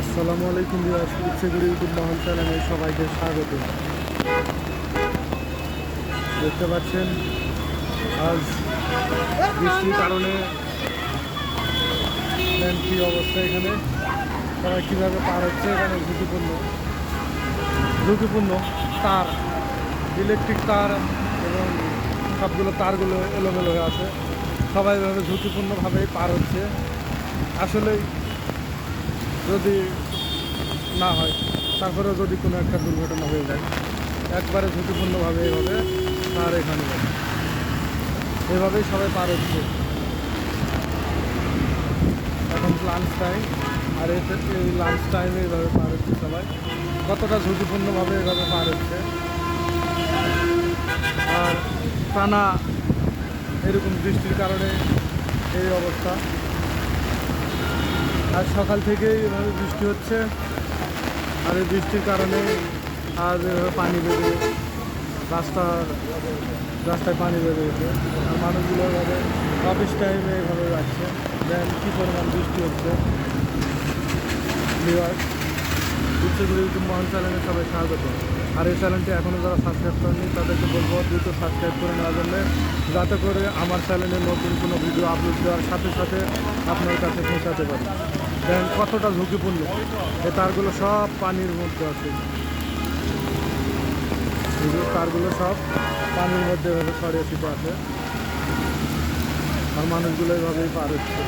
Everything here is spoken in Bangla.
আসসালামু আলাইকুম বিয়াস ইচ্ছেগুড়ি ইউটিউব মহল চ্যানেলে সবাইকে স্বাগত। দেখতে পাচ্ছেন, আজ বৃষ্টির কারণে কি অবস্থা এখানে? সবাই কীভাবে পার হচ্ছে এখানে? ঝুঁকিপূর্ণ। ঝুঁকিপূর্ণ তার ইলেকট্রিক তার এবং সবগুলো তারগুলো এলোমেলো হয়ে আছে। সবাই এভাবে ঝুঁকিপূর্ণভাবেই পার হচ্ছে। আসলেই যদি না হয় তারপরে যদি কোনো একটা দুর্ঘটনা হয়ে যায়, একবারে ঝুঁকিপূর্ণভাবে এইভাবে তার এখানে এভাবেই সবাই পার হচ্ছে। এখন লাঞ্চ টাইম আর এই লাঞ্চ টাইমে এইভাবে পার হচ্ছে সবাই। কতটা ঝুঁকিপূর্ণভাবে এভাবে পার হচ্ছে। আর টানা এরকম বৃষ্টির কারণে এই অবস্থা। আজ সকাল থেকেই এভাবে বৃষ্টি হচ্ছে। আর এই বৃষ্টির কারণে আর পানি বেড়ে রাস্তার রাস্তায় পানি বেড়ে গেছে। আর মানুষগুলো এভাবে অফিস টাইমে এভাবে যাচ্ছে। দেন কী পরিমাণ বৃষ্টি হচ্ছে? বিভাগ। ইচ্ছেগুলো ইউটিউব মহান চ্যানেলে সবাই স্বাগত। আর এই চ্যানেলটি এখনও যারা সাবস্ক্রাইব করেনি তাদেরকে বলব দ্রুত সাবস্ক্রাইব করে নেওয়ার জন্য, যাতে করে আমার চ্যানেলে নতুন কোনো ভিডিও আপলোড দেওয়ার সাথে সাথে আপনার কাছে পৌঁছাতে পারি। দেখেন কতটা ঝুঁকিপূর্ণ? এই তারগুলো সব পানির মধ্যে আছে। তারগুলো সব পানির মধ্যে ছড়িয়ে ছিটে আছে। আর মানুষগুলো এইভাবেই পার হচ্ছে।